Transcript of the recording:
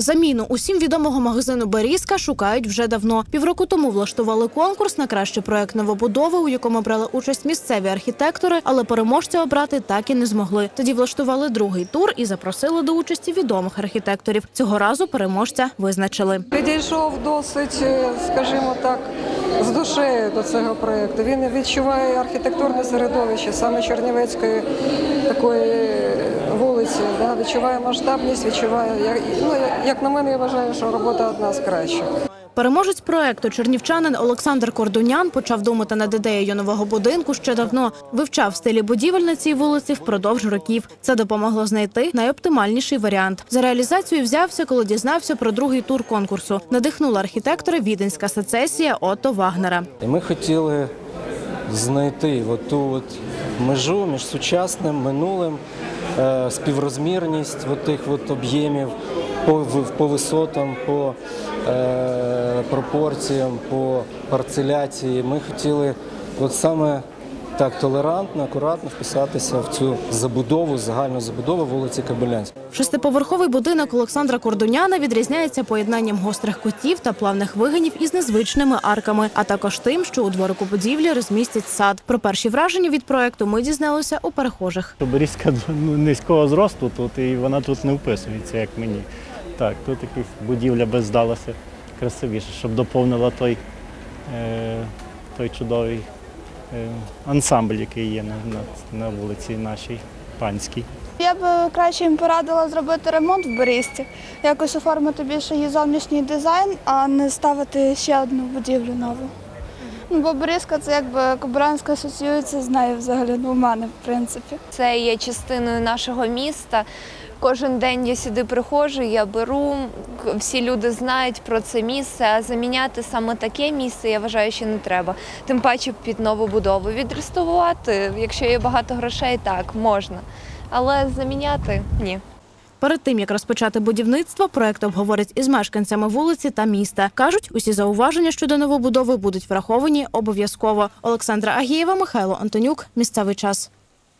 Заміну усім відомого магазину Берізка шукають вже давно. Півроку тому влаштували конкурс на кращий проект новобудови, у якому брали участь місцеві архітектори, але переможця обрати так і не змогли. Тоді влаштували другий тур і запросили до участі відомих архітекторів. Цього разу переможця визначили. Підійшов досить, е, скажімо так, з душею до цього проєкту. Він відчуває архітектурне середовище саме Чернівецької такої вулиці. Відчуває масштабність, відчуває, як- ну, як на мене, я вважаю, що робота одна з кращих. Переможець проекту чернівчанин Олександр Кордунян почав думати над ідеєю нового будинку ще давно. Вивчав стилі будівель на цій вулиці впродовж років. Це допомогло знайти найоптимальніший варіант. За реалізацію взявся, коли дізнався про другий тур конкурсу. Надихнула архітектора віденська сецесія Отто Вагнера. І ми хотіли знайти ту от межу між сучасним минулим, співрозмірність от тих от об'ємів по, по висотам, по е, пропорціям, по парцеляції. Ми хотіли от саме так толерантно, акуратно вписатися в цю забудову, загальну забудову вулиці Кабелянської. Шестиповерховий будинок Олександра Кордуняна відрізняється поєднанням гострих кутів та плавних вигинів із незвичними арками, а також тим, що у дворику будівлі розмістять сад. Про перші враження від проекту ми дізналися у перехожих. Берізка ну, низького зросту тут, і вона тут не вписується, як мені. Так, тут якась будівля би здалася красивіше, щоб доповнила той, е, той чудовий ансамбль, який є на, на, на вулиці нашій панській. Я б краще їм порадила зробити ремонт в Борісті, якось оформити більше її зовнішній дизайн, а не ставити ще одну будівлю нову. Ну, бо Борізька це якби Кобилянська асоціюється з нею взагалі, ну, у мене, в принципі. Це є частиною нашого міста. Кожен день я сюди приходжу, я беру, всі люди знають про це місце, а заміняти саме таке місце, я вважаю, що не треба. Тим паче під нову будову. Відреставрувати, якщо є багато грошей, так, можна. Але заміняти ні. Перед тим як розпочати будівництво, проект обговорять із мешканцями вулиці та міста. кажуть, усі зауваження щодо новобудови будуть враховані обов'язково. Олександра Агієва, Михайло Антонюк. Місцевий час.